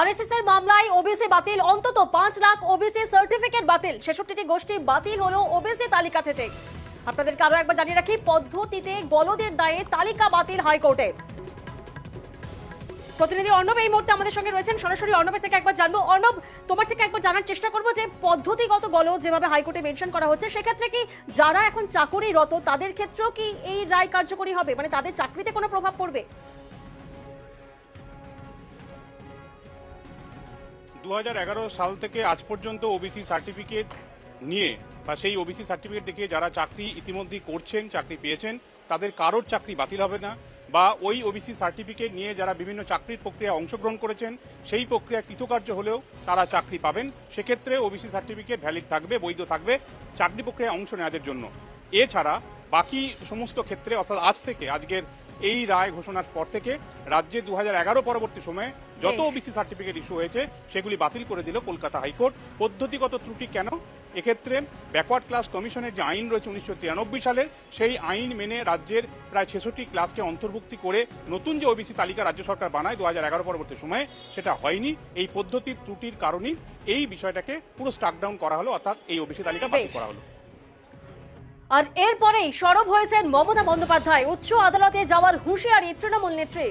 RSS এর মামলায় OBC বাতিল, অন্তত পাঁচ লাখ ওবিসি সার্টিফিকেট বাতিল। ছেষট্টিটি গোষ্ঠী বাতিল হলো ওবিসি তালিকা থেকে। আপনাদেরকে আরও একবার জানিয়ে রাখি, পদ্ধতিতে গলদের দায়ে তালিকা বাতিল হাইকোর্টে। প্রতিনিধি অর্ণব এই মুহূর্তে আমাদের সঙ্গে রয়েছেন। সরাসরি অর্ণবের থেকে একবার জানব। অর্ণব, তোমার থেকে একবার জানার চেষ্টা করব যে পদ্ধতিগত গলদ যেভাবে হাইকোর্টে মেনশন করা হচ্ছে, সেক্ষেত্রে কি যারা এখন চাকুরিরত, তাদের ক্ষেত্রেও কি এই রায় কার্যকরী হবে? মানে তাদের চাকরিতে কোনো প্রভাব পড়বে? দু হাজার এগারো সাল থেকে আজ পর্যন্ত ওবিসি সার্টিফিকেট নিয়ে বা সেই ওবিসি সার্টিফিকেট দেখে যারা চাকরি ইতিমধ্যেই করছেন, চাকরি পেয়েছেন, তাদের কারোর চাকরি বাতিল হবে না বা ওই ওবিসি সার্টিফিকেট নিয়ে যারা বিভিন্ন চাকরির প্রক্রিয়ায় অংশগ্রহণ করেছেন, সেই প্রক্রিয়া কৃতকার্য হলেও তারা চাকরি পাবেন। সেক্ষেত্রে ওবিসি সার্টিফিকেট ভ্যালিড থাকবে, বৈধ থাকবে, চাকরি প্রক্রিয়ায় অংশ নেওয়াদের জন্য। এছাড়া বাকি সমস্ত ক্ষেত্রে, অর্থাৎ আজ থেকে, আজকের এই রায় ঘোষণার পর থেকে রাজ্যে দু হাজার এগারো পরবর্তী সময়ে যত। ওবিসি সার্টিফিকেট ইস্যু হয়েছে সেগুলি বাতিল করে দিল কলকাতা হাইকোর্ট। পদ্ধতিগত ত্রুটি কেন? এক্ষেত্রে ব্যাকওয়ার্ড ক্লাস কমিশনের যে আইন রয়েছে উনিশশো তিরানব্বই সালের সেই আইন মেনে রাজ্যের প্রায় ছেষট্টি ক্লাসকে অন্তর্ভুক্তি করে নতুন যে ওবিসি তালিকা রাজ্য সরকার বানায় দু হাজার এগারো পরবর্তী সময়ে সেটা হয়নি। এই পদ্ধতির ত্রুটির কারণেই এই বিষয়টাকে পুরো স্টাকডাউন করা হলো অর্থাৎ এই ওবিসি তালিকা বাতিল করা হলো। আর এরপরেই সরব হয়েছেন মমতা বন্দ্যোপাধ্যায়। উচ্চ আদালতে যাওয়ার হুঁশিয়ারি তৃণমূল নেত্রী।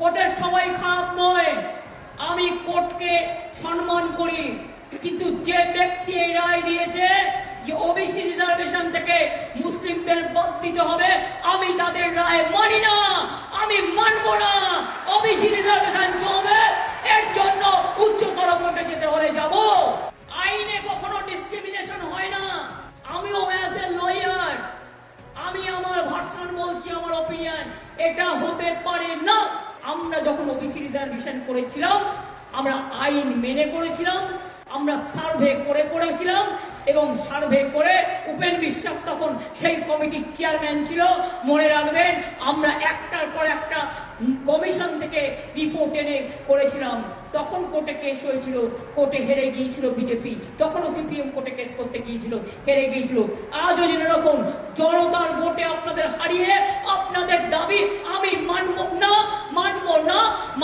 কোর্টের সময় খারাপ নয়। আমি কোর্টকে সম্মান করি। কিন্তু যে ব্যক্তি এই রায় দিয়েছে যে ওবিসি রিজার্ভেশন থেকে মুসলিমদের বাদ দিতে হবে, আমি তাদের রায় মানি না। আমি মানব না। ওবিসি রিজার্ভেশন চলবে এর জন্য উচ্চতর কোর্টে যেতে হলে যাব আইনে কখনো ডিসক্রিমিনেশন হয় না আমিও অ্যাজ এ লয়ার আমি আমার ভার্সন বলছি আমার অপিনিয়ন এটা হতে পারে না। আমরা যখন ওবিসি রিজার্ভেশন করেছিলাম, আমরা আইন মেনে করেছিলাম, আমরা সার্ভে করে করেছিলাম এবং সার্ভে করে উপেন বিশ্বাস তখন সেই কমিটির চেয়ারম্যান ছিল। মনে রাখবেন, আমরা একটার পর একটা কমিশন থেকে রিপোর্ট এনে করেছিলাম। তখন কোর্টে কেস হয়েছিল, কোর্টে হেরে গিয়েছিল বিজেপি। তখনও সিপিএম কোর্টে কেস করতে গিয়েছিল, হেরে গিয়েছিল। আজও জেনে রাখুন, জনতার ভোটে আপনাদের হারিয়ে আপনাদের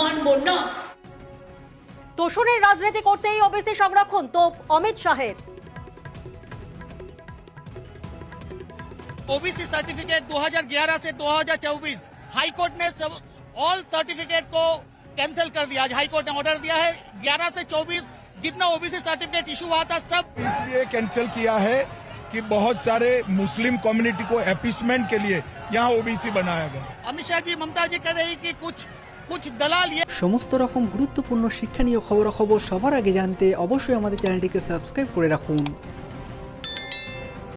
না মানব না তোষণের রাজনীতি করতেই ওবিসি সংরক্ষণ তো অমিত শাহের ओबीसी सर्टिफिकेट 2011 से 2024 हाई कोर्ट ने सब ऑल सर्टिफिकेट को कैंसिल कर दिया आज हाई कोर्ट ने ऑर्डर दिया है 11 से 24 जितना ओबीसी सर्टिफिकेट इशू हुआ था सब इसलिए कैंसिल किया है कि बहुत सारे मुस्लिम कम्युनिटी को एपिसमेंट के लिए यहाँ ओबीसी बनाया गया अमित शाह जी ममता जी कह रही कि कुछ कुछ दलाल ये সমস্ত রকম গুরুত্বপূর্ণ শিক্ষা নিয়ে খবরাখবর সবার আগে জানতে অবশ্যই আমাদের চ্যানেলটিকে সাবস্ক্রাইব করে রাখুন।